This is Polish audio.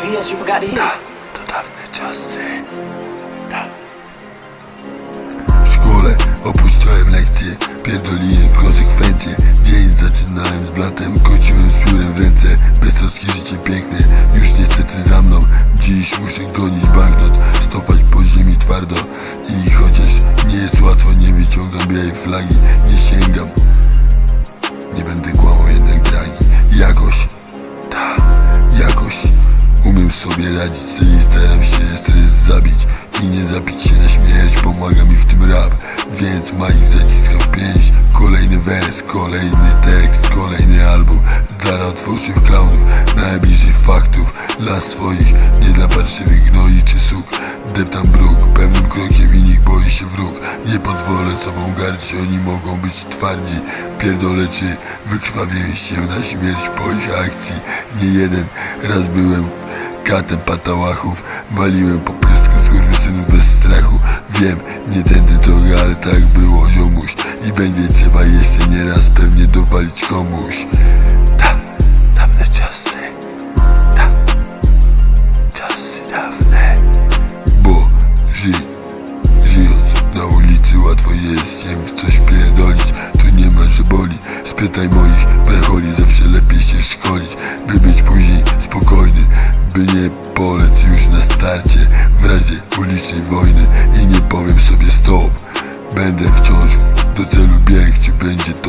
VVS, you forgot to hit. To dawne czasy. Tak. W szkole opuszczałem lekcje, pierdoliłem konsekwencje Dzień zaczynałem z blatem, kończyłem z piórem w ręce Beztroskie życie piękne, już niestety za mną Dziś muszę gonić banknot, stopać po ziemi twardo I chociaż nie jest łatwo, nie wyciągam białej flagi Nie sięgam, sobie radzić, i staram się stres zabić I nie zapić się na śmierć, pomaga mi w tym rap. Więc Mike zaciskał pięść Kolejny wers, kolejny tekst, kolejny album Z dala od najbliżej faktów Dla swoich, nie dla parszywych gnoi czy suk? Deptam bruk, pewnym krokiem i boi się wróg. Nie pozwolę sobą gardzić, oni mogą być twardzi. Pierdolę czy wykrwawię się na śmierć po ich akcji. Nie jeden raz byłem katem patałachów Waliłem po pysku skurwysynów bez strachu. Wiem, nie tędy droga, ale tak było ziomuś. I będzie trzeba jeszcze nieraz pewnie dowalić komuś. Ta, dawne czasy. Ta, czasy dawne. Bo żyj, żyjąc na ulicy łatwo jest się w coś pierdolić. Tu nie ma, że boli. Spytaj moich bracholi, zawsze lepiej się szkolić wojny I nie powiem sobie stop. Będę wciąż do celu bieg Czy będzie to